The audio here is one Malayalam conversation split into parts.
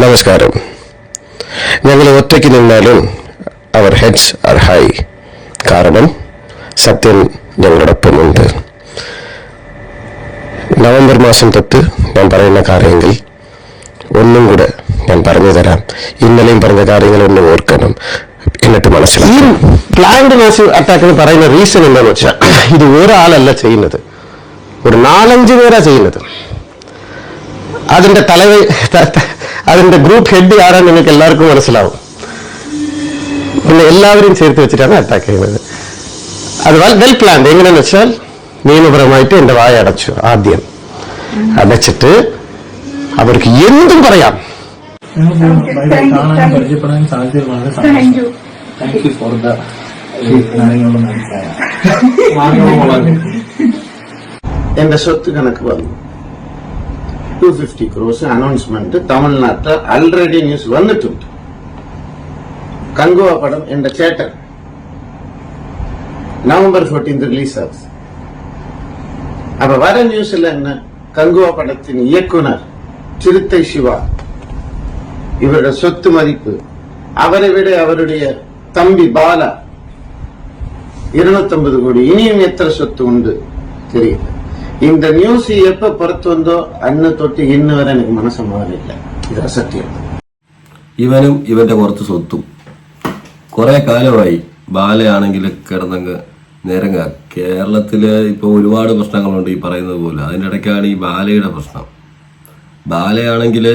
നമസ്കാരം. ഞങ്ങൾ ഒറ്റയ്ക്ക് നിന്നാലും അവർ ഹെഡ്സ് ആർ ഹൈ കാരണം സത്യം ഞങ്ങളോടൊപ്പമുണ്ട്. നവംബർ മാസം തൊട്ട് ഞാൻ പറയുന്ന കാര്യങ്ങൾ ഒന്നും കൂടെ ഞാൻ പറഞ്ഞു തരാം. ഇന്നലെയും പറഞ്ഞ കാര്യങ്ങൾ ഒന്ന് ഓർക്കണം. എന്നിട്ട് മനസ്സിലായി നോസ് അറ്റാക്ക് എന്ന് പറയുന്ന റീസൺ എന്താണെന്ന് വെച്ചാൽ ഇത് ഒരാളല്ല ചെയ്യുന്നത്. ഒരു നാലഞ്ച് പേരാ ചെയ്യുന്നത്. അതിന്റെ തലവ ത- ത- അതിന്റെ ഗ്രൂപ്പ് ഹെഡ് ആരാന്ന് നിങ്ങൾക്ക് എല്ലാവർക്കും മനസ്സിലാവും പിന്നെ എല്ലാവരും ചേർത്ത് വെച്ചിട്ടാണ് അറ്റാക്ക് ചെയ്യുന്നത് അത് വെൽ പ്ലാൻഡ് എങ്ങനെയാന്ന് വെച്ചാൽ നിയമപരമായിട്ട് എന്റെ വായ അടച്ചു ആദ്യം അടച്ചിട്ട് അവർക്ക് എന്തും പറയാം ഞങ്ങൾ ബൈബിൾ Thank you, കാണാനും thank you. പരിചയപ്പെടാനും സാധിച്ചത് വളരെ താങ്ക് സന്തോഷം you thank you for the കാര്യങ്ങൾ മനസ്സിലായ മാർഗങ്ങൾ വളരെ എന്റെ സ്വത്ത് കണക്ക് വന്നു టూ ఫిఫ్టీ క్రోర్స్ అనౌన్స్మెంట్ తమిళనాడులో ఆల్రెడీ న్యూస్ వందుతుంది Kanguva పడం in the theatre November fourteenth release ஆகுது. அப்ப வர நியூஸ்ல என்ன? கங்குவா படத்தின் இயக்குனர் சிறுத்தை சிவா. இவரோட சொத்து மதிப்பு அவரை விட அவருடைய தம்பி பாலா. இருநூத்தி ஐம்பது கோடி இனியும் எத்தனை சொத்து உண்டு? தெரியல. இந்த நியூஸ் எப்ப പുറത്തു വന്നോ അന്ന് തൊട്ട് ഇന്ന് വരെ എനിക്ക് മനസ്സമാധാനമില്ല ഇത് അസത്യം ഇവനും ഇവന്റെ കുറച്ച് സ്വത്തും കുറെ കാലമായി ബാലയാണെങ്കിൽ കിടന്നങ്ങ് നിരങ്ങ കേരളത്തില് ഇപ്പൊ ഒരുപാട് പ്രശ്നങ്ങളുണ്ട് ഈ പറയുന്നത് പോലെ അതിന്റെ ഇടയ്ക്കാണ് ഈ ബാലയുടെ പ്രശ്നം ബാലയാണെങ്കിൽ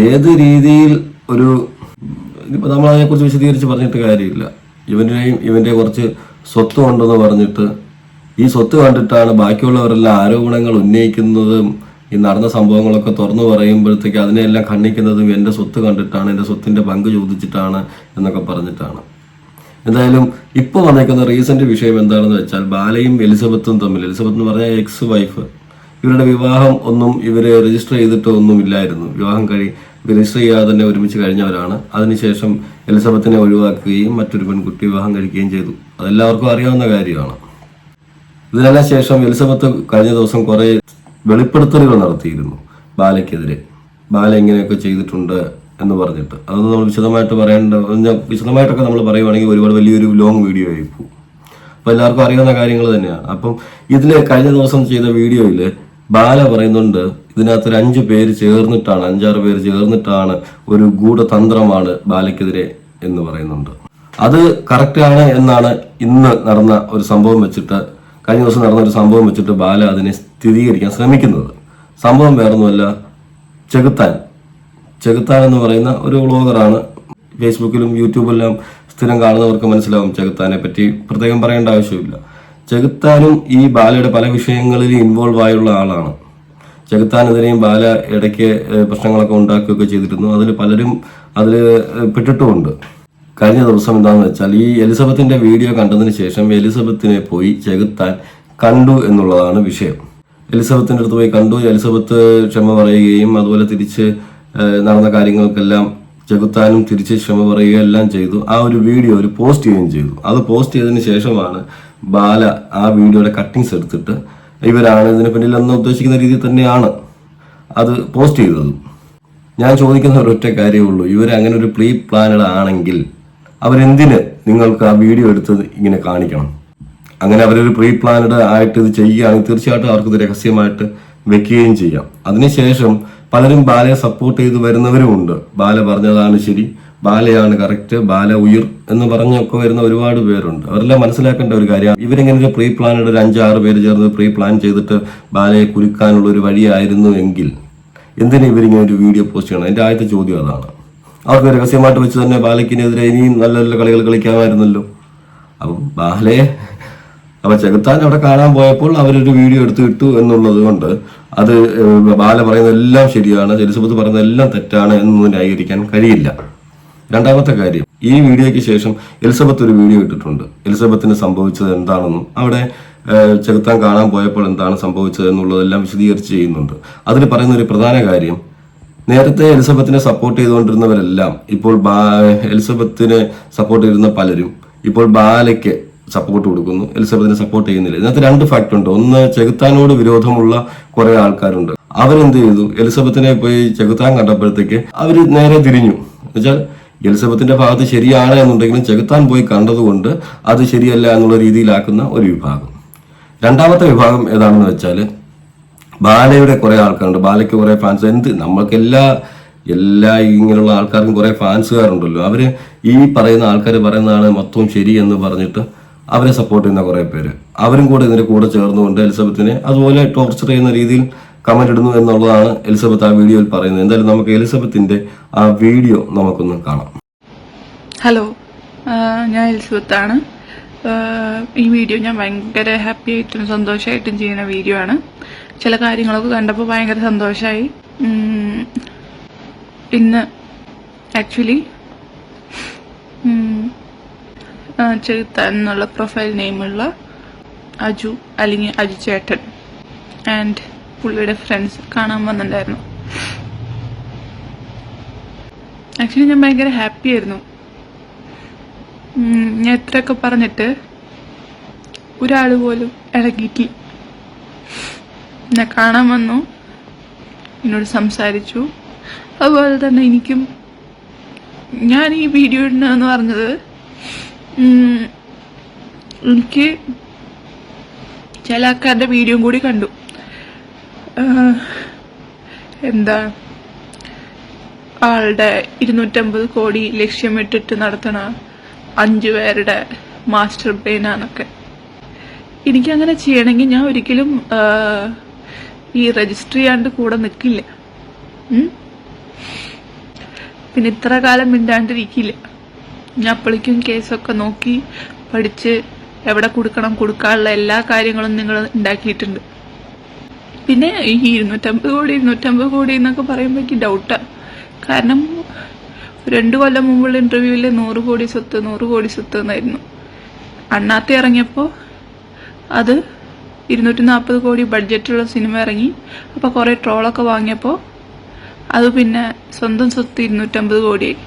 ഏത് രീതിയിൽ ഒരു ഇനിയിപ്പോ നമ്മൾ അതിനെക്കുറിച്ച് വിശദീകരിച്ച് പറഞ്ഞിട്ട് കാര്യമില്ല ഇവന്റെയും ഇവന്റെ കുറച്ച് സ്വത്ത് ഉണ്ടെന്ന് പറഞ്ഞിട്ട് ഈ സ്വത്ത് കണ്ടിട്ടാണ് ബാക്കിയുള്ളവരെല്ലാം ആരോപണങ്ങൾ ഉന്നയിക്കുന്നതും ഈ നടന്ന സംഭവങ്ങളൊക്കെ തുറന്നു പറയുമ്പോഴത്തേക്ക് അതിനെല്ലാം ഖണ്ഡിക്കുന്നതും എന്റെ സ്വത്ത് കണ്ടിട്ടാണ് എന്റെ സ്വത്തിന്റെ പങ്ക് ചോദിച്ചിട്ടാണ് എന്നൊക്കെ പറഞ്ഞിട്ടാണ്. എന്തായാലും ഇപ്പോൾ വന്നേക്കുന്ന റീസെന്റ് വിഷയം എന്താണെന്ന് വെച്ചാൽ ബാലയും എലിസബത്തും തമ്മിൽ എലിസബത്ത് എന്ന് പറഞ്ഞാൽ എക്സ് വൈഫ് ഇവരുടെ വിവാഹം ഒന്നും ഇവർ രജിസ്റ്റർ ചെയ്തിട്ട് ഒന്നും ഇല്ലായിരുന്നു. വിവാഹം കഴി രജിസ്റ്റർ ചെയ്യാതെ തന്നെ ഒരുമിച്ച് കഴിഞ്ഞവരാണ്. അതിനുശേഷം എലിസബത്തിനെ ഒഴിവാക്കുകയും മറ്റൊരു പെൺകുട്ടി വിവാഹം കഴിക്കുകയും ചെയ്തു. അതെല്ലാവർക്കും അറിയാവുന്ന കാര്യമാണ്. ഇതിനെല്ലാം ശേഷം എലിസബത്ത് കഴിഞ്ഞ ദിവസം കുറെ വെളിപ്പെടുത്തലുകൾ നടത്തിയിരുന്നു ബാലയ്ക്കെതിരെ. ബാല എങ്ങനെയൊക്കെ ചെയ്തിട്ടുണ്ട് എന്ന് പറഞ്ഞിട്ട്. അതൊന്നും നമ്മൾ വിശദമായിട്ട് പറയേണ്ട വിശദമായിട്ടൊക്കെ നമ്മൾ പറയുവാണെങ്കിൽ ഒരുപാട് വലിയൊരു ലോങ് വീഡിയോ ആയി പോകും. അപ്പൊ എല്ലാവർക്കും അറിയാവുന്ന കാര്യങ്ങൾ തന്നെയാണ്. അപ്പം ഇതിൽ കഴിഞ്ഞ ദിവസം ചെയ്ത വീഡിയോയിൽ ബാല പറയുന്നുണ്ട് ഇതിനകത്ത് ഒരു അഞ്ച് പേര് ചേർന്നിട്ടാണ് അഞ്ചാറ് പേര് ചേർന്നിട്ടാണ് ഒരു ഗൂഢതന്ത്രമാണ് ബാലയ്ക്കെതിരെ എന്ന് പറയുന്നുണ്ട്. അത് കറക്റ്റാണ് എന്നാണ് ഇന്ന് നടന്ന ഒരു സംഭവം വെച്ചിട്ട് കഴിഞ്ഞ ദിവസം നടന്ന ഒരു സംഭവം വെച്ചിട്ട് ബാല അതിനെ സ്ഥിരീകരിക്കാൻ ശ്രമിക്കുന്നത്. സംഭവം വേറൊന്നുമല്ല ചെകുത്താൻ. ചെകുത്താൻ എന്ന് പറയുന്ന ഒരു വ്ളോഗറാണ് ഫേസ്ബുക്കിലും യൂട്യൂബിലും സ്ഥിരം കാണുന്നവർക്ക് മനസ്സിലാവും ചെകുത്താനെ പറ്റി. പ്രത്യേകം പറയേണ്ട ആവശ്യമില്ല. ചെകുത്താനും ഈ ബാലയുടെ പല വിഷയങ്ങളിൽ ഇൻവോൾവ് ആയുള്ള ആളാണ്. ചെകുത്താനെതിരെയും ബാല ഇടയ്ക്ക് പ്രശ്നങ്ങളൊക്കെ ഉണ്ടാക്കുകയൊക്കെ ചെയ്തിരുന്നു. അതിൽ പലരും അതിൽ പെട്ടിട്ടുമുണ്ട്. കഴിഞ്ഞ ദിവസം എന്താണെന്ന് വെച്ചാൽ ഈ എലിസബത്തിന്റെ വീഡിയോ കണ്ടതിന് ശേഷം എലിസബത്തിനെ പോയി ചെകുത്താൻ കണ്ടു എന്നുള്ളതാണ് വിഷയം. എലിസബത്തിന്റെ അടുത്ത് പോയി കണ്ടു. എലിസബത്ത് ക്ഷമ പറയുകയും അതുപോലെ തിരിച്ച് നടന്ന കാര്യങ്ങൾക്കെല്ലാം ചെകുത്താനും തിരിച്ച് ക്ഷമ പറയുകയും എല്ലാം ചെയ്തു. ആ ഒരു വീഡിയോ ഒരു പോസ്റ്റ് ചെയ്യുകയും ചെയ്തു. അത് പോസ്റ്റ് ചെയ്തതിന് ശേഷമാണ് ബാല ആ വീഡിയോയുടെ കട്ടിങ്സ് എടുത്തിട്ട് ഇവരാണ് ഇതിന് പിന്നിൽ എന്ന് ഉദ്ദേശിക്കുന്ന രീതിയിൽ തന്നെയാണ് അത് പോസ്റ്റ് ചെയ്തത്. ഞാൻ ചോദിക്കുന്ന ഒരൊറ്റ കാര്യമേ ഉള്ളൂ. ഇവർ അങ്ങനെ ഒരു പ്രീ പ്ലാനഡ് ആണെങ്കിൽ അവരെന്തിന് നിങ്ങൾക്ക് ആ വീഡിയോ എടുത്തത് ഇങ്ങനെ കാണിക്കണം? അങ്ങനെ അവരൊരു പ്രീ പ്ലാനഡ് ആയിട്ട് ഇത് ചെയ്യുകയാണെങ്കിൽ തീർച്ചയായിട്ടും അവർക്കിത് രഹസ്യമായിട്ട് വെക്കുകയും ചെയ്യാം. അതിനുശേഷം പലരും ബാലയെ സപ്പോർട്ട് ചെയ്ത് വരുന്നവരുമുണ്ട് ബാല പറഞ്ഞതാണ് ശരി. ബാലയാണ് കറക്റ്റ് ബാല ഉയർ എന്ന് പറഞ്ഞൊക്കെ വരുന്ന ഒരുപാട് പേരുണ്ട്. അവരെല്ലാം മനസ്സിലാക്കേണ്ട ഒരു കാര്യം ഇവരിങ്ങനെ ഒരു പ്രീ പ്ലാനഡ് ഒരു അഞ്ചാറ് പേര് ചേർന്ന് പ്രീ പ്ലാൻ ചെയ്തിട്ട് ബാലയെ കുരുക്കാനുള്ള ഒരു വഴിയായിരുന്നു എങ്കിൽ എന്തിനാ ഇവരിങ്ങനെ ഒരു വീഡിയോ പോസ്റ്റ് ചെയ്യണം? എന്റെ ആദ്യത്തെ ചോദ്യം അതാണ്. അവർക്ക് രഹസ്യമായിട്ട് വെച്ച് തന്നെ ബാലയ്ക്കിനെതിരെ ഇനിയും നല്ല നല്ല കളികൾ കളിക്കാമായിരുന്നല്ലോ. അപ്പം ബാലയെ അപ്പൊ ചെകുത്താൻ അവിടെ കാണാൻ പോയപ്പോൾ അവരൊരു വീഡിയോ എടുത്തു ഇട്ടു എന്നുള്ളത് കൊണ്ട് അത് ബാല പറയുന്ന എല്ലാം ശരിയാണ് എലിസബത്ത് പറയുന്ന എല്ലാം തെറ്റാണ് എന്നൊന്നും ന്യായീകരിക്കാൻ കഴിയില്ല. രണ്ടാമത്തെ കാര്യം ഈ വീഡിയോയ്ക്ക് ശേഷം എലിസബത്ത് ഒരു വീഡിയോ ഇട്ടിട്ടുണ്ട്. എലിസബത്തിന് സംഭവിച്ചത് എന്താണെന്നും അവിടെ ചെകുത്താൻ കാണാൻ പോയപ്പോൾ എന്താണ് സംഭവിച്ചത് എന്നുള്ളതെല്ലാം വിശദീകരിച്ച് ചെയ്യുന്നുണ്ട്. അതിൽ പറയുന്ന ഒരു പ്രധാന കാര്യം നേരത്തെ എലിസബത്തിനെ സപ്പോർട്ട് ചെയ്തുകൊണ്ടിരുന്നവരെല്ലാം ഇപ്പോൾ എലിസബത്തിനെ സപ്പോർട്ട് ചെയ്തിരുന്ന പലരും ഇപ്പോൾ ബാലയ്ക്ക് സപ്പോർട്ട് കൊടുക്കുന്നു. എലിസബത്തിനെ സപ്പോർട്ട് ചെയ്യുന്നില്ല. ഇതിനകത്ത് രണ്ട് ഫാക്ട് ഉണ്ട്. ഒന്ന് ചെകുത്താനോട് വിരോധമുള്ള കുറെ ആൾക്കാരുണ്ട്. അവരെന്ത് ചെയ്തു? എലിസബത്തിനെ പോയി ചെകുത്താൻ കണ്ടപ്പോഴത്തേക്ക് അവർ നേരെ തിരിഞ്ഞു. എന്നുവെച്ചാൽ എലിസബത്തിന്റെ ഭാഗത്ത് ശരിയാണ് എന്നുണ്ടെങ്കിലും ചെകുത്താൻ പോയി കണ്ടതുകൊണ്ട് അത് ശരിയല്ല എന്നുള്ള രീതിയിലാക്കുന്ന ഒരു വിഭാഗം. രണ്ടാമത്തെ വിഭാഗം ഏതാണെന്ന് വെച്ചാൽ ബാലയുടെ കുറെ ആൾക്കാരുണ്ട്. ബാലയ്ക്ക് കുറേ ഫാൻസ് എന്ത്? നമ്മൾക്ക് എല്ലാ ഇങ്ങനെയുള്ള ആൾക്കാർക്കും കുറെ ഫാൻസുകാരുണ്ടല്ലോ അവർ ഈ പറയുന്ന ആൾക്കാർ പറയുന്നതാണ് മൊത്തം ശരി എന്ന് പറഞ്ഞിട്ട് അവരെ സപ്പോർട്ട് ചെയ്യുന്ന കുറേ പേര്. അവരും കൂടെ ഇതിന്റെ കൂടെ ചേർന്നുകൊണ്ട് എലിസബത്തിനെ അതുപോലെ ടോർച്ചർ ചെയ്യുന്ന രീതിയിൽ കമന്റ് ഇടുന്നു എന്നുള്ളതാണ് എലിസബത്ത് ആ വീഡിയോയിൽ പറയുന്നത്. എന്തായാലും നമുക്ക് എലിസബത്തിന്റെ ആ വീഡിയോ നമുക്കൊന്ന് കാണാം. ഹലോ ഞാൻ എലിസബത്താണ്. ഈ വീഡിയോ ഞാൻ ഭയങ്കര ഹാപ്പി ആയിട്ടും സന്തോഷമായിട്ടും ചെയ്യുന്ന വീഡിയോ ആണ്. ചില കാര്യങ്ങളൊക്കെ കണ്ടപ്പോൾ ഭയങ്കര സന്തോഷമായി ഇന്ന് ആക്ച്വലി ചെറുത്താൻ എന്നുള്ള പ്രൊഫൈൽ നെയിമുള്ള അജു അല്ലെങ്കിൽ അജു ചേട്ടൻ ആൻഡ് പുള്ളിയുടെ ഫ്രണ്ട്സ് കാണാൻ വന്നിട്ടുണ്ടായിരുന്നു. ആക്ച്വലി ഞാൻ ഭയങ്കര ഹാപ്പി ആയിരുന്നു. ഞാൻ എത്രയൊക്കെ പറഞ്ഞിട്ട് ഒരാൾ പോലും ഇളകിയിട്ടില്ല എന്നെ കാണാൻ വന്നു. എന്നോട് സംസാരിച്ചു. അതുപോലെ തന്നെ എനിക്കും ഞാൻ ഈ വീഡിയോ ഇടുന്നതെന്ന് പറഞ്ഞത് എനിക്ക് ചില ആൾക്കാരുടെ വീഡിയോയും കൂടി കണ്ടു. എന്താ ആളുടെ ഇരുന്നൂറ്റമ്പത് കോടി ലക്ഷ്യമിട്ടിട്ട് നടത്തണ അഞ്ചു പേരുടെ മാസ്റ്റർ ബ്രെയിനാണൊക്കെ എനിക്കങ്ങനെ ചെയ്യണമെങ്കിൽ ഞാൻ ഒരിക്കലും ഈ രജിസ്റ്റർ ചെയ്യാണ്ട് കൂടെ നിൽക്കില്ല? പിന്നെ ഇത്ര കാലം മിണ്ടാണ്ടിരിക്കില്ല. ഞാൻ അപ്പോഴേക്കും കേസൊക്കെ നോക്കി പഠിച്ച് എവിടെ കൊടുക്കണം കൊടുക്കാനുള്ള എല്ലാ കാര്യങ്ങളും നിങ്ങൾ ഉണ്ടാക്കിയിട്ടുണ്ട് പിന്നെ ഈ ഇരുന്നൂറ്റമ്പത് കോടി ഇരുന്നൂറ്റമ്പത് കോടി എന്നൊക്കെ പറയുമ്പോൾ ഡൗട്ടാണ് കാരണം രണ്ടു കൊല്ലം മുമ്പുള്ള ഇന്റർവ്യൂവിൽ നൂറ് കോടി സ്വത്ത് നൂറ് കോടി സ്വത്ത് എന്നായിരുന്നു. അണ്ണാത്തി ഇറങ്ങിയപ്പോൾ അത് ഇരുന്നൂറ്റി നാൽപ്പത് കോടി ബഡ്ജറ്റുള്ള സിനിമ ഇറങ്ങി. അപ്പോൾ കുറേ ട്രോളൊക്കെ വാങ്ങിയപ്പോൾ അത് പിന്നെ സ്വന്തം സ്വത്ത് ഇരുന്നൂറ്റമ്പത് കോടിയായി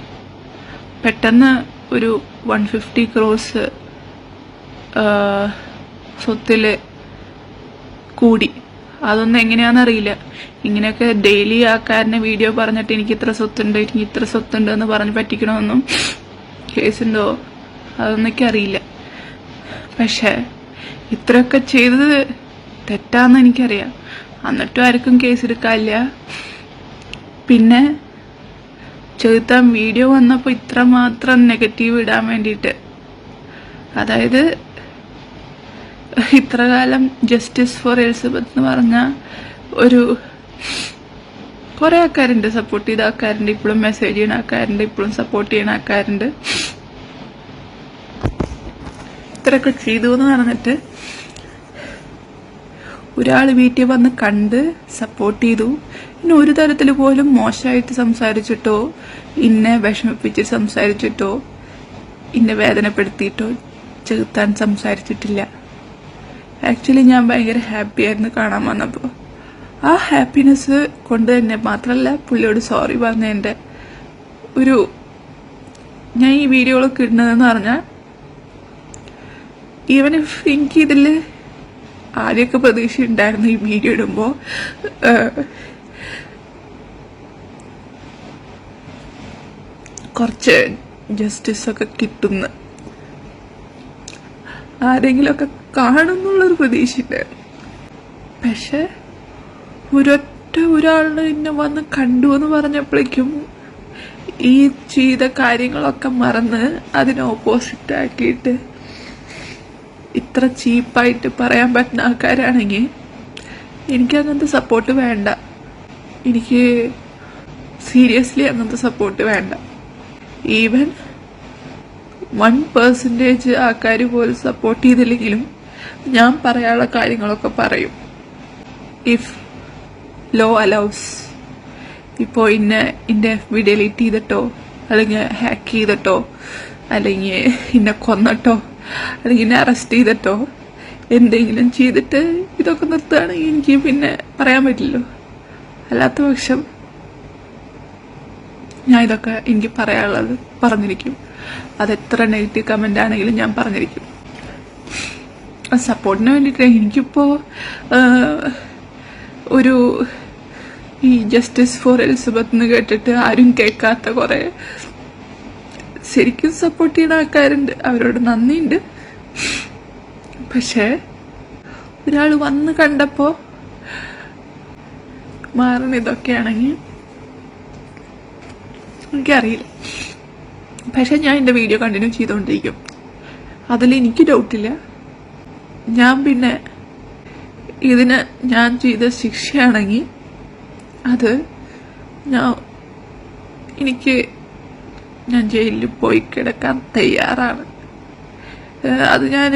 പെട്ടെന്ന് ഒരു വൺ ഫിഫ്റ്റി ക്രോസ് സ്വത്തിൽ കൂടി. അതൊന്നും എങ്ങനെയാണെന്നറിയില്ല ഇങ്ങനെയൊക്കെ ഡെയിലി ആൾക്കാരനെ വീഡിയോ പറഞ്ഞിട്ട് എനിക്ക് ഇത്ര സ്വത്തുണ്ട് എനിക്ക് ഇത്ര സ്വത്തുണ്ട് എന്ന് പറഞ്ഞ് പറ്റിക്കണമെന്നും കേസുണ്ടോ? അതൊന്നും അറിയില്ല. പക്ഷേ ഇത്രയൊക്കെ ചെയ്തത് തെറ്റാന്ന് എനിക്കറിയാം. എന്നിട്ടും ആർക്കും കേസ് എടുക്കാല്ല പിന്നെ ചെറുത്താൻ വീഡിയോ വന്നപ്പോൾ ഇത്ര മാത്രം നെഗറ്റീവ് ഇടാൻ വേണ്ടിയിട്ട്. അതായത് ഇത്ര കാലം ജസ്റ്റിസ് ഫോർ എലിസബത്ത് എന്ന് പറഞ്ഞ ഒരു കുറെ ആൾക്കാരുണ്ട് സപ്പോർട്ട് ചെയ്ത ആൾക്കാരുണ്ട് ഇപ്പോഴും മെസ്സേജ് ചെയ്യുന്ന ആൾക്കാരുണ്ട് ഇപ്പോഴും സപ്പോർട്ട് ചെയ്യുന്ന ആൾക്കാരുണ്ട്. ഇത്രയൊക്കെ ചെയ്തു എന്ന് പറഞ്ഞിട്ട് ഒരാൾ വീട്ടിൽ വന്ന് കണ്ട് സപ്പോർട്ട് ചെയ്തു. ഇനി ഒരു തരത്തിൽ പോലും മോശമായിട്ട് സംസാരിച്ചിട്ടോ ഇന്നെ വിഷമിപ്പിച്ച് സംസാരിച്ചിട്ടോ ഇന്നെ വേദനപ്പെടുത്തിയിട്ടോ ചെറുത്താൻ സംസാരിച്ചിട്ടില്ല. ആക്ച്വലി ഞാൻ ഭയങ്കര ഹാപ്പി ആയിരുന്നു കാണാൻ വന്നപ്പോൾ ആ ഹാപ്പിനെസ് കൊണ്ട് തന്നെ മാത്രമല്ല പുള്ളിയോട് സോറി പറഞ്ഞതിന്റെ ഒരു ഞാൻ ഈ വീഡിയോകളൊക്കെ ഇടുന്നതെന്ന് പറഞ്ഞാൽ ഈവൻ ഇഫ് എനിക്ക് ഇതിൽ ആദ്യമൊക്കെ പ്രതീക്ഷ ഉണ്ടായിരുന്നു ഈ വീഡിയോ ഇടുമ്പോൾ കുറച്ച് ജസ്റ്റിസ് ഒക്കെ കിട്ടുന്ന. ആരെങ്കിലുമൊക്കെ കാണുന്നുള്ളൊരു പ്രതീക്ഷ ഉണ്ടായിരുന്നു പക്ഷെ ഒരൊറ്റ ഒരാൾ എന്നെ വന്ന് കണ്ടു എന്ന് പറഞ്ഞപ്പോഴേക്കും ഈ ചെയ്ത കാര്യങ്ങളൊക്കെ മറന്ന് അതിനെ ഓപ്പോസിറ്റ് ആക്കിയിട്ട് ഇത്ര ചീപ്പായിട്ട് പറയാൻ പറ്റുന്ന ആൾക്കാരാണെങ്കിൽ എനിക്ക് അങ്ങനത്തെ സപ്പോർട്ട് വേണ്ട. എനിക്ക് സീരിയസ്ലി അങ്ങനത്തെ സപ്പോർട്ട് വേണ്ട. ഈവൻ വൺ പെർസെന്റേജ് ആൾക്കാർ പോലും സപ്പോർട്ട് ചെയ്തില്ലെങ്കിലും ഞാൻ പറയാനുള്ള കാര്യങ്ങളൊക്കെ പറയും. ഇഫ് ലോ അലൗസ് ഇപ്പോൾ ഇന്ന ഇന്റെ എഫ് ബി ഡിലീറ്റ് ചെയ്തിട്ടോ അല്ലെങ്കിൽ ഹാക്ക് ചെയ്തിട്ടോ അല്ലെങ്കിൽ ഇന്നെ കൊന്നിട്ടോ എന്നെ അറസ്റ്റ് ചെയ്തിട്ടോ എന്തെങ്കിലും ചെയ്തിട്ട് ഇതൊക്കെ നിർത്തുകയാണെങ്കിൽ എനിക്ക് പിന്നെ പറയാൻ പറ്റില്ലല്ലോ. അല്ലാത്ത പക്ഷം ഞാൻ ഇതൊക്കെ എനിക്ക് പറയാനുള്ളത് പറഞ്ഞിരിക്കും. അതെത്ര നെഗറ്റീവ് കമന്റ് ആണെങ്കിലും ഞാൻ പറഞ്ഞിരിക്കും. സപ്പോർട്ടിന് വേണ്ടിയിട്ട് എനിക്കിപ്പോൾ ഒരു ഈ ജസ്റ്റിസ് ഫോർ എലിസബത്ത് എന്ന് കേട്ടിട്ട് ആരും കേൾക്കാത്ത കുറെ ശരിക്കും സപ്പോർട്ട് ചെയ്യുന്ന ആൾക്കാരുണ്ട്. അവരോട് നന്ദിയുണ്ട്. പക്ഷേ ഒരാൾ വന്ന് കണ്ടപ്പോ മാറണ ഇതൊക്കെയാണെങ്കിൽ എനിക്കറിയില്ല. പക്ഷെ ഞാൻ എന്റെ വീഡിയോ കണ്ടിന്യൂ ചെയ്തുകൊണ്ടിരിക്കും അതിൽ എനിക്ക് ഡൗട്ടില്ല ഞാൻ പിന്നെ ഇതിന് ഞാൻ ചെയ്ത ശിക്ഷയാണെങ്കിൽ അത് ഞാൻ എനിക്ക് ഞാൻ ജയിലിൽ പോയി കിടക്കാൻ തയ്യാറാണ്. അത് ഞാൻ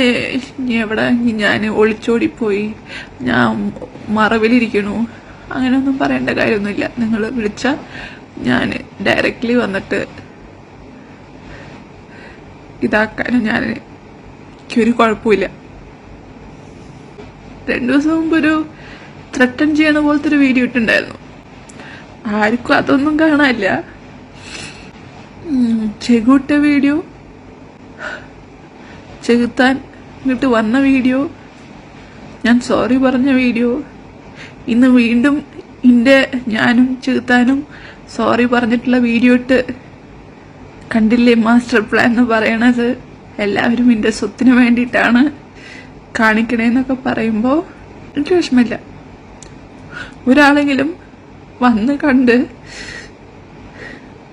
എവിടെ? ഞാൻ ഒളിച്ചോടിപ്പോയി ഞാൻ മറവിലിരിക്കണു. അങ്ങനെയൊന്നും പറയേണ്ട കാര്യമൊന്നുമില്ല. നിങ്ങൾ വിളിച്ചാൽ ഞാൻ ഡയറക്റ്റ്ലി വന്നിട്ട് ഇതാക്കാനും ഞാൻ എനിക്കൊരു കുഴപ്പമില്ല. രണ്ടു ദിവസം മുമ്പ് ഒരു ത്രട്ടൺ ചെയ്യണ പോലത്തെ ഒരു വീഡിയോ ഇട്ടുണ്ടായിരുന്നു ആർക്കും അതൊന്നും കാണാനില്ല. ചെകുട്ട വീഡിയോ. ചെകുത്താൻ ഇങ്ങോട്ട് വന്ന വീഡിയോ. ഞാൻ സോറി പറഞ്ഞ വീഡിയോ. ഇന്ന് വീണ്ടും എന്റെ ഞാനും ചെകുത്താനും സോറി പറഞ്ഞിട്ടുള്ള വീഡിയോ ഇട്ട് കണ്ടില്ലേ മാസ്റ്റർ പ്ലാൻ എന്ന് പറയണത്? എല്ലാവരും എന്റെ സ്വത്തിന് വേണ്ടിയിട്ടാണ് കാണിക്കണേന്നൊക്കെ പറയുമ്പോൾ എനിക്ക് വിഷമില്ല ഒരാളെങ്കിലും വന്ന് കണ്ട്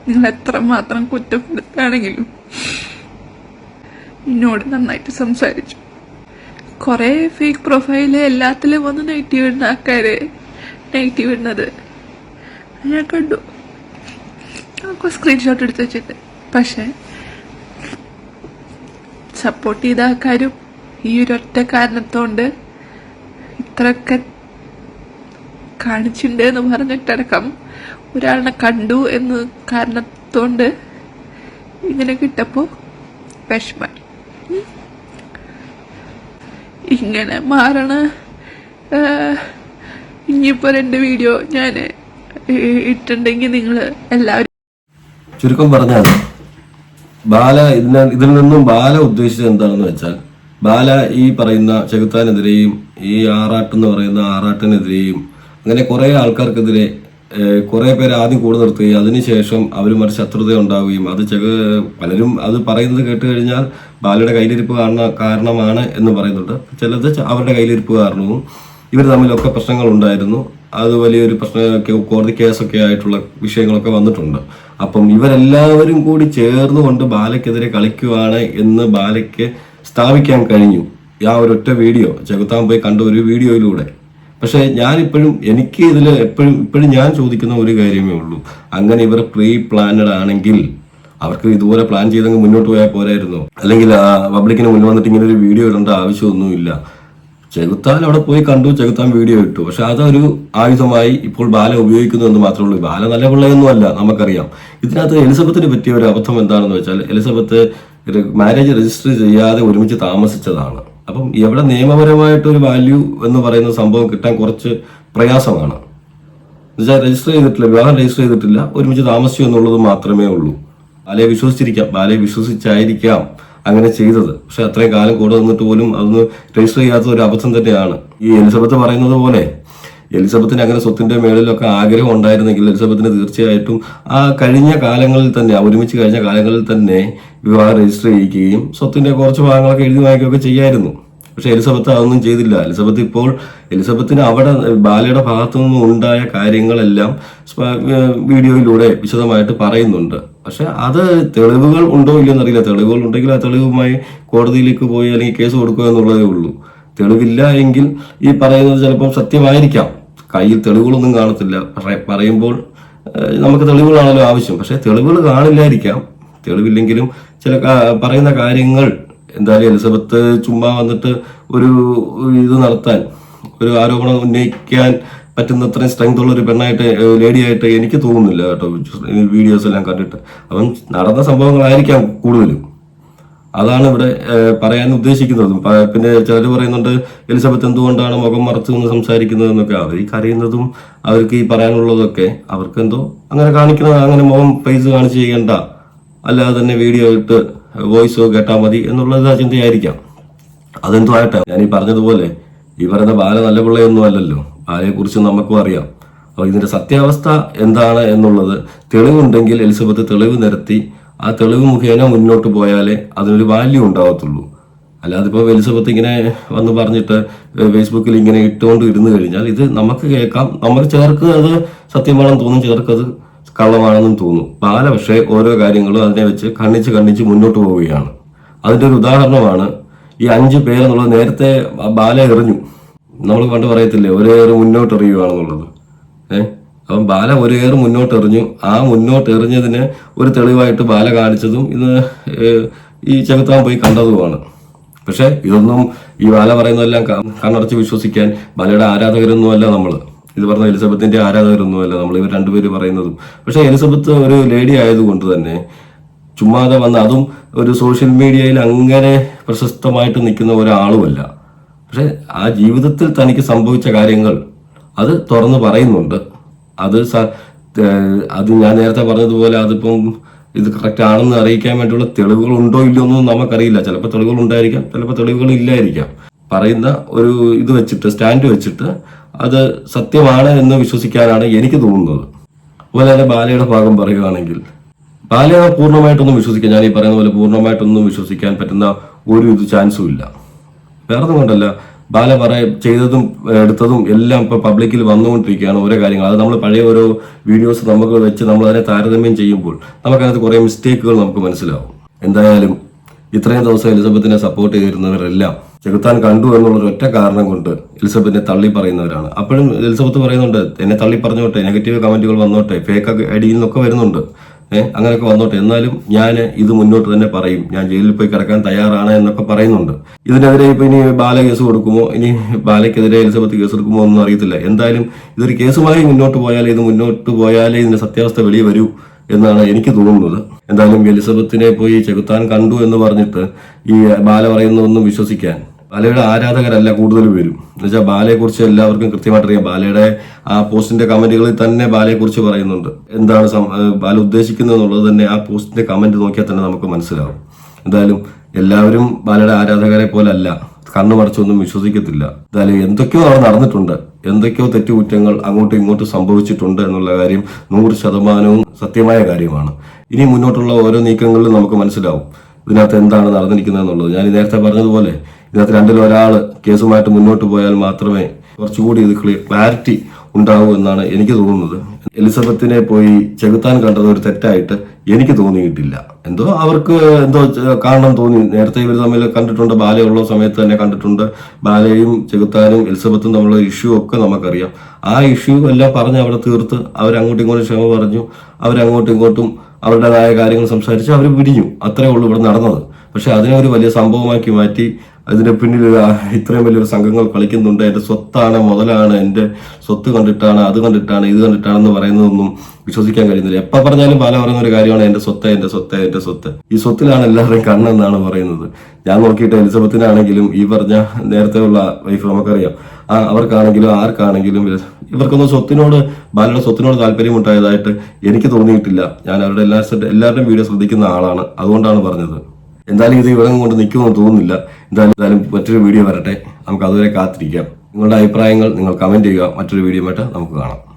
നിങ്ങൾ എത്രമാത്രം കുറ്റപ്പെടുത്തുകയാണെങ്കിലും എന്നോട് നന്നായിട്ട് സംസാരിച്ചു. കുറേ ഫേക്ക് പ്രൊഫൈൽ എല്ലാത്തിലും വന്ന് നെഗറ്റീവ് ഇടുന്ന ആൾക്കാര് നെഗറ്റീവ് ഇടുന്നത് ഞാൻ കണ്ടു. സ്ക്രീൻഷോട്ട് എടുത്ത് വെച്ചിട്ട്. പക്ഷെ സപ്പോർട്ട് ചെയ്ത ആൾക്കാരും ഈ ഒരു ഒറ്റ കാരണത്തോണ്ട് ഇത്രയൊക്കെ കാണിച്ചിട്ടുണ്ട് എന്ന് പറഞ്ഞിട്ടടക്കം ഒരാളിനെ കണ്ടു എന്ന് കാരണത്തോണ്ട് ഇങ്ങനെ കിട്ടപ്പോ വിഷമായി ഉം. ഇങ്ങനെ മാറണ ഇനിയിപ്പോ രണ്ട് വീഡിയോ ഞാൻ ഇട്ടുണ്ടെങ്കിൽ നിങ്ങൾ എല്ലാവരും ചുരുക്കം പറഞ്ഞാൽ ബാല ഇതിൽ നിന്നും ബാല ഉദ്ദേശിച്ചത് എന്താണെന്ന് വെച്ചാൽ ബാല ഈ പറയുന്ന ചെകുത്താനെതിരെയും ഈ ആറാട്ട് എന്ന് പറയുന്ന ആറാട്ടിനെതിരെയും അങ്ങനെ കുറെ ആൾക്കാർക്കെതിരെ കുറെ പേര് ആദ്യം കൂടെ നിർത്തുകയും അതിനുശേഷം അവരുമായി ശത്രുത ഉണ്ടാവുകയും അത് ചെക പലരും അത് പറയുന്നത് കേട്ട് കഴിഞ്ഞാൽ ബാലയുടെ കയ്യിലിരിപ്പ് കാരണ കാരണമാണ് എന്ന് പറയുന്നുണ്ട്. ചിലത് അവരുടെ കയ്യിലിരിപ്പ് കാരണവും ഇവർ തമ്മിലൊക്കെ പ്രശ്നങ്ങൾ ഉണ്ടായിരുന്നു അത് വലിയൊരു പ്രശ്നമൊക്കെ കോടതി കേസൊക്കെ ആയിട്ടുള്ള വിഷയങ്ങളൊക്കെ വന്നിട്ടുണ്ട്. അപ്പം ഇവരെല്ലാവരും കൂടി ചേർന്നുകൊണ്ട് ബാലയ്ക്കെതിരെ കളിക്കുവാണ് എന്ന് ബാലയ്ക്ക് സ്ഥാപിക്കാൻ കഴിഞ്ഞു. ആ ഒരൊറ്റ വീഡിയോ ചെകുത്താൻ പോയി കണ്ട ഒരു വീഡിയോയിലൂടെ. പക്ഷെ ഞാനിപ്പോഴും എനിക്ക് ഇതിൽ എപ്പോഴും ഇപ്പോഴും ഞാൻ ചോദിക്കുന്ന ഒരു കാര്യമേ ഉള്ളൂ. അങ്ങനെ ഇവർ പ്രീ പ്ലാനഡ് ആണെങ്കിൽ അവർക്ക് ഇതുപോലെ പ്ലാൻ ചെയ്തങ്ങ് മുന്നോട്ട് പോയാൽ പോരായിരുന്നു? അല്ലെങ്കിൽ പബ്ലിക്കിന് മുന്നിൽ വന്നിട്ട് ഇങ്ങനെ ഒരു വീഡിയോ ഇടേണ്ട ആവശ്യമൊന്നുമില്ല. ചെകുത്താൻ അവിടെ പോയി കണ്ടു ചെകുത്താൻ വീഡിയോ ഇട്ടു. പക്ഷെ അതൊരു ആയുധമായി ഇപ്പോൾ ബാല ഉപയോഗിക്കുന്നു എന്ന് മാത്രമേ ഉള്ളൂ. ബാല നല്ല പിള്ളയൊന്നും അല്ല നമുക്കറിയാം. ഇതിനകത്ത് എലിസബത്തിന് പറ്റിയ ഒരു അബദ്ധം എന്താണെന്ന് വെച്ചാൽ എലിസബത്ത് മാരേജ് രജിസ്റ്റർ ചെയ്യാതെ ഒരുമിച്ച് താമസിച്ചതാണ്. അപ്പം എവിടെ നിയമപരമായിട്ട് ഒരു വാല്യൂ എന്ന് പറയുന്ന സംഭവം കിട്ടാൻ കുറച്ച് പ്രയാസമാണ്. എന്നുവെച്ചാൽ രജിസ്റ്റർ ചെയ്തിട്ടില്ല വിവാഹം രജിസ്റ്റർ ചെയ്തിട്ടില്ല ഒരുമിച്ച് താമസിച്ചു എന്നുള്ളത് മാത്രമേ ഉള്ളൂ. ബാലയെ വിശ്വസിച്ചിരിക്കാം ബാലയെ വിശ്വസിച്ചായിരിക്കാം അങ്ങനെ ചെയ്തത്. പക്ഷെ അത്രയും കാലം കൂടെ നിന്നിട്ട് പോലും അതൊന്ന് രജിസ്റ്റർ ചെയ്യാത്ത ഒരു അബദ്ധം തന്നെയാണ്. ഈ എലിസബത്ത് പറയുന്നത് പോലെ എലിസബത്തിന് അങ്ങനെ സ്വത്തിന്റെ മേളിലൊക്കെ ആഗ്രഹം ഉണ്ടായിരുന്നെങ്കിൽ എലിസബത്തിന് തീർച്ചയായിട്ടും ആ കഴിഞ്ഞ കാലങ്ങളിൽ തന്നെ ഒരുമിച്ച് കഴിഞ്ഞ കാലങ്ങളിൽ തന്നെ വിവാഹം രജിസ്റ്റർ ചെയ്യിക്കുകയും സ്വത്തിന്റെ കുറച്ച് ഭാഗങ്ങളൊക്കെ എഴുതി വാങ്ങിക്കുകയൊക്കെ ചെയ്യായിരുന്നു. പക്ഷെ എലിസബത്ത് അതൊന്നും ചെയ്തില്ല. എലിസബത്ത് ഇപ്പോൾ എലിസബത്തിന് അവിടെ ബാലയുടെ ഭാഗത്തു നിന്നും ഉണ്ടായ കാര്യങ്ങളെല്ലാം വീഡിയോയിലൂടെ വിശദമായിട്ട് പറയുന്നുണ്ട്. പക്ഷെ അത് തെളിവുകൾ ഉണ്ടോ ഇല്ലയോ എന്നറിയില്ല. തെളിവുകൾ ഉണ്ടെങ്കിൽ ആ തെളിവുമായി കോടതിയിലേക്ക് പോയി അല്ലെങ്കിൽ കേസ് കൊടുക്കുക എന്നുള്ളതേ ഉള്ളൂ. തെളിവില്ല എങ്കിൽ ഈ പറയുന്നത് ചിലപ്പം സത്യമായിരിക്കാം. കയ്യിൽ തെളിവുകളൊന്നും കാണത്തില്ല. പറയുമ്പോൾ നമുക്ക് തെളിവുകളാണല്ലോ ആവശ്യം. പക്ഷേ തെളിവുകൾ കാണില്ലായിരിക്കാം. തെളിവില്ലെങ്കിലും ചില പറയുന്ന കാര്യങ്ങൾ എന്തായാലും എലിസബത്ത് ചുമ്മാ വന്നിട്ട് ഒരു ഇത് നടത്താൻ ഒരു ആരോപണം ഉന്നയിക്കാൻ പറ്റുന്ന അത്രയും സ്ട്രെങ്ത് ഉള്ള ഒരു പെണ്ണായിട്ട് ലേഡിയായിട്ട് എനിക്ക് തോന്നുന്നില്ല കേട്ടോ. വീഡിയോസ് എല്ലാം കണ്ടിട്ട്. അപ്പം നടന്ന സംഭവങ്ങളായിരിക്കാം കൂടുതലും. അതാണ് ഇവിടെ പറയാൻ ഉദ്ദേശിക്കുന്നതും. പിന്നെ ചിലർ പറയുന്നുണ്ട് എലിസബത്ത് എന്തുകൊണ്ടാണ് മുഖം മറച്ചു നിന്ന് സംസാരിക്കുന്നത് എന്നൊക്കെ അവർ ഈ കരയുന്നതും അവർക്ക് ഈ പറയാനുള്ളതൊക്കെ അവർക്ക് എന്തോ അങ്ങനെ കാണിക്കുന്ന അങ്ങനെ മുഖം ഫേസ് കാണിച്ച് ചെയ്യണ്ട. അല്ലാതെ തന്നെ വീഡിയോ ഇട്ട് വോയിസോ കേട്ടാൽ മതി എന്നുള്ളത് ആ ചിന്തയായിരിക്കാം. അതെന്തോ ആയിട്ടെ ഞാൻ ഈ പറഞ്ഞതുപോലെ ഈ പറയുന്ന ബാല നല്ല പിള്ളയൊന്നും അല്ലല്ലോ. ബാലയെ കുറിച്ച് നമുക്കും അറിയാം. അപ്പോൾ ഇതിന്റെ സത്യാവസ്ഥ എന്താണ് എന്നുള്ളത് തെളിവുണ്ടെങ്കിൽ എലിസബത്ത് തെളിവ് നിരത്തി ആ തെളിവ് മുഖേന മുന്നോട്ട് പോയാലേ അതിനൊരു വാല്യൂ ഉണ്ടാവത്തുള്ളൂ. അല്ലാതെ ഇപ്പോൾ എലിസബത്ത് ഇങ്ങനെ വന്ന് പറഞ്ഞിട്ട് ഫേസ്ബുക്കിൽ ഇങ്ങനെ ഇട്ടുകൊണ്ട് ഇരുന്ന് കഴിഞ്ഞാൽ ഇത് നമുക്ക് കേൾക്കാം. നമ്മൾ ചേർക്ക് അത് സത്യമാണെന്ന് തോന്നും അത് കള്ളമാണെന്നും തോന്നും. ബാല പക്ഷേ ഓരോ കാര്യങ്ങളും അതിനെ വെച്ച് കണ്ണിച്ച് കണ്ണിച്ച് മുന്നോട്ട് പോവുകയാണ്. അതിന്റെ ഒരു ഉദാഹരണമാണ് ഈ അഞ്ച് പേരെന്നുള്ളത് നേരത്തെ ബാല എറിഞ്ഞു. നമ്മൾ പണ്ട് പറയത്തില്ലേ ഒരേ മുന്നോട്ട് എറിയുകയാണെന്നുള്ളത് ഏഹ് അപ്പം ബാല ഒരു ഏറ് മുന്നോട്ട് എറിഞ്ഞു ആ മുന്നോട്ട് എറിഞ്ഞതിന് ഒരു തെളിവായിട്ട് ബാല കാണിച്ചതും ഇന്ന് ഈ ചെകുത്താൻ പോയി കണ്ടതുമാണ്. പക്ഷേ ഇതൊന്നും ഈ ബാല പറയുന്നതെല്ലാം കണ്ണടച്ച് വിശ്വസിക്കാൻ ബാലയുടെ ആരാധകരൊന്നുമല്ല നമ്മൾ ഇത് പറഞ്ഞ എലിസബത്തിന്റെ ആരാധകരൊന്നുമല്ല നമ്മൾ ഇവർ രണ്ടുപേര് പറയുന്നതും. പക്ഷേ എലിസബത്ത് ഒരു ലേഡി ആയതുകൊണ്ട് തന്നെ ചുമ്മാതെ വന്ന അതും ഒരു സോഷ്യൽ മീഡിയയിൽ അങ്ങനെ പ്രശസ്തമായിട്ട് നിൽക്കുന്ന ഒരാളുമല്ല. പക്ഷെ ആ ജീവിതത്തിൽ തനിക്ക് സംഭവിച്ച കാര്യങ്ങൾ അത് തുറന്നു പറയുന്നുണ്ട്. അത് അത് ഞാൻ നേരത്തെ പറഞ്ഞതുപോലെ അതിപ്പം ഇത് കറക്റ്റ് ആണെന്ന് അറിയിക്കാൻ വേണ്ടിയുള്ള തെളിവുകൾ ഉണ്ടോ ഇല്ലയോ ഒന്നും നമുക്കറിയില്ല. ചിലപ്പോൾ തെളിവുകൾ ഉണ്ടായിരിക്കാം ചിലപ്പോൾ തെളിവുകൾ ഇല്ലായിരിക്കാം. പറയുന്ന ഒരു ഇത് വെച്ചിട്ട് സ്റ്റാൻഡ് വെച്ചിട്ട് അത് സത്യമാണ് എന്ന് വിശ്വസിക്കാനാണ് എനിക്ക് തോന്നുന്നത്. അതുപോലെ തന്നെ ബാലയുടെ ഭാഗം പറയുകയാണെങ്കിൽ ബാലയെ പൂർണമായിട്ടൊന്നും വിശ്വസിക്കാൻ ഞാൻ ഈ പറയുന്ന പോലെ പൂർണമായിട്ടൊന്നും വിശ്വസിക്കാൻ പറ്റുന്ന ഒരു ഇത് ചാൻസും ഇല്ല. വേറെ കൊണ്ടല്ല ബാല പറയ ചെയ്തതും എടുത്തതും എല്ലാം ഇപ്പൊ പബ്ലിക്കിൽ വന്നുകൊണ്ടിരിക്കുകയാണ് ഓരോ കാര്യങ്ങൾ. അത് നമ്മൾ പഴയ ഓരോ വീഡിയോസ് നമുക്ക് വെച്ച് നമ്മൾ അതിനെ താരതമ്യം ചെയ്യുമ്പോൾ നമുക്കതിനകത്ത് കുറേ മിസ്റ്റേക്കുകൾ നമുക്ക് മനസ്സിലാവും. എന്തായാലും ഇത്രയും ദിവസം എലിസബത്തിനെ സപ്പോർട്ട് ചെയ്തിരുന്നവരെല്ലാം ചെകുത്താൻ കണ്ടു എന്നുള്ള ഒറ്റ കാരണം കൊണ്ട് എലിസബത്തിനെ തള്ളി പറയുന്നവരാണ്. അപ്പോഴും എലിസബത്ത് പറയുന്നുണ്ട് എന്നെ തള്ളി പറഞ്ഞോട്ടെ നെഗറ്റീവ് കമന്റുകൾ വന്നോട്ടെ ഫേക്ക് ഐഡിയിൽ നിന്നൊക്കെ വരുന്നുണ്ട്. അങ്ങനെയൊക്കെ വന്നോട്ടെ. എന്നാലും ഞാൻ ഇത് മുന്നോട്ട് തന്നെ പറയും. ഞാൻ ജയിലിൽ പോയി കിടക്കാൻ തയ്യാറാണ് എന്നൊക്കെ പറയുന്നുണ്ട്. ഇതിനെതിരെ ഇപ്പൊ ഇനി ബാല കേസ് കൊടുക്കുമോ? ഇനി ബാലയ്ക്കെതിരെ എലിസബത്ത് കേസ് എടുക്കുമോ ഒന്നും അറിയത്തില്ല. എന്തായാലും ഇതൊരു കേസുമായി മുന്നോട്ട് പോയാലേ ഇത് മുന്നോട്ട് പോയാലേ ഇതിന്റെ സത്യാവസ്ഥ വെളിയിൽ വരൂ എന്നാണ് എനിക്ക് തോന്നുന്നത്. എന്തായാലും എലിസബത്തിനെ പോയി ചെകുത്താൻ കണ്ടു എന്ന് പറഞ്ഞിട്ട് ഈ ബാല പറയുന്നതൊന്നും വിശ്വസിക്കാൻ ബാലയുടെ ആരാധകരല്ല കൂടുതൽ പേരും. എന്നുവെച്ചാൽ ബാലയെ കുറിച്ച് എല്ലാവർക്കും കൃത്യമായിട്ട് അറിയാം ബാലയുടെ ആ പോസ്റ്റിന്റെ കമന്റുകളിൽ തന്നെ ബാലയെ കുറിച്ച് പറയുന്നുണ്ട്. എന്താണ് ബാല ഉദ്ദേശിക്കുന്നത് എന്നുള്ളത് തന്നെ ആ പോസ്റ്റിന്റെ കമന്റ് നോക്കിയാൽ തന്നെ നമുക്ക് മനസ്സിലാവും. എന്തായാലും എല്ലാവരും ബാലയുടെ ആരാധകരെ പോലല്ല. കണ്ണു മറച്ചൊന്നും വിശ്വസിക്കത്തില്ല. എന്തായാലും എന്തൊക്കെയോ അവിടെ നടന്നിട്ടുണ്ട്. എന്തൊക്കെയോ തെറ്റുകുറ്റങ്ങൾ അങ്ങോട്ടും ഇങ്ങോട്ടും സംഭവിച്ചിട്ടുണ്ട് എന്നുള്ള കാര്യം നൂറ് ശതമാനവും സത്യമായ കാര്യമാണ്. ഇനി മുന്നോട്ടുള്ള ഓരോ നീക്കങ്ങളിലും നമുക്ക് മനസ്സിലാവും. ഇതിനകത്ത് എന്താണ് നടന്നിരിക്കുന്നത് എന്നുള്ളത്. ഞാൻ നേരത്തെ പറഞ്ഞതുപോലെ ഇതിനകത്ത് രണ്ടിൽ ഒരാൾ കേസുമായിട്ട് മുന്നോട്ട് പോയാൽ മാത്രമേ കുറച്ചുകൂടി ഇത് ക്ലാരിറ്റി ഉണ്ടാവൂ എന്നാണ് എനിക്ക് തോന്നുന്നത്. എലിസബത്തിനെ പോയി ചെകുത്താൻ കണ്ടത് ഒരു തെറ്റായിട്ട് എനിക്ക് തോന്നിയിട്ടില്ല. എന്തോ അവർക്ക് എന്തോ കാരണം തോന്നി. നേരത്തെ ഇവർ തമ്മിൽ കണ്ടിട്ടുണ്ട് ബാലയുള്ള സമയത്ത് തന്നെ കണ്ടിട്ടുണ്ട്. ബാലയും ചെകുത്താനും എലിസബത്തും തമ്മിലുള്ള ഇഷ്യൂ ഒക്കെ നമുക്കറിയാം. ആ ഇഷ്യൂ എല്ലാം പറഞ്ഞ് അവിടെ തീർത്ത് അവരങ്ങോട്ടും ഇങ്ങോട്ടും ക്ഷമ പറഞ്ഞു. അവരങ്ങോട്ടും ഇങ്ങോട്ടും അവരുടേതായ കാര്യങ്ങൾ സംസാരിച്ച് അവർ പിരിഞ്ഞു അത്രേ ഉള്ളൂ ഇവിടെ നടന്നത്. പക്ഷെ അതിനെ ഒരു വലിയ സംഭവമാക്കി മാറ്റി അതിന്റെ പിന്നിൽ ഇത്രയും വലിയൊരു സംഘങ്ങൾ കളിക്കുന്നുണ്ട്. എന്റെ സ്വത്താണ് മുതലാണ് എന്റെ സ്വത്ത് കണ്ടിട്ടാണ് അത് കണ്ടിട്ടാണ് ഇത് കണ്ടിട്ടാണെന്ന് പറയുന്നതൊന്നും വിശ്വസിക്കാൻ കഴിയുന്നില്ല. എപ്പോ പറഞ്ഞാലും പല പറയുന്ന ഒരു കാര്യമാണ് എന്റെ സ്വത്ത് എന്റെ സ്വത്ത് എന്റെ സ്വത്ത്. ഈ സ്വത്തിലാണ് എല്ലാവരുടെയും കണ്ണെന്നാണ് പറയുന്നത്. ഞാൻ നോക്കിയിട്ട് എലിസബത്തിനാണെങ്കിലും ഈ പറഞ്ഞ നേരത്തെ ഉള്ള വൈഫ് നമുക്കറിയാം. ആ അവർക്കാണെങ്കിലും ആർക്കാണെങ്കിലും ഇവർക്കൊന്നും സ്വത്തിനോട് ബാലയുടെ സ്വത്തിനോട് താല്പര്യം ഉണ്ടായതായിട്ട് എനിക്ക് തോന്നിയിട്ടില്ല. ഞാൻ അവരുടെ എല്ലാ എല്ലാവരുടെയും വീഡിയോ ശ്രദ്ധിക്കുന്ന ആളാണ്. അതുകൊണ്ടാണ് പറഞ്ഞത്. എന്തായാലും ഇത് ഇവിടെ കൊണ്ട് നിൽക്കുമെന്ന് തോന്നുന്നില്ല. എന്തായാലും എന്തായാലും മറ്റൊരു വീഡിയോ വരട്ടെ. നമുക്ക് അതുവരെ കാത്തിരിക്കാം. നിങ്ങളുടെ അഭിപ്രായങ്ങൾ നിങ്ങൾ കമന്റ് ചെയ്യുക. മറ്റൊരു വീഡിയോ ആയിട്ട് നമുക്ക് കാണാം.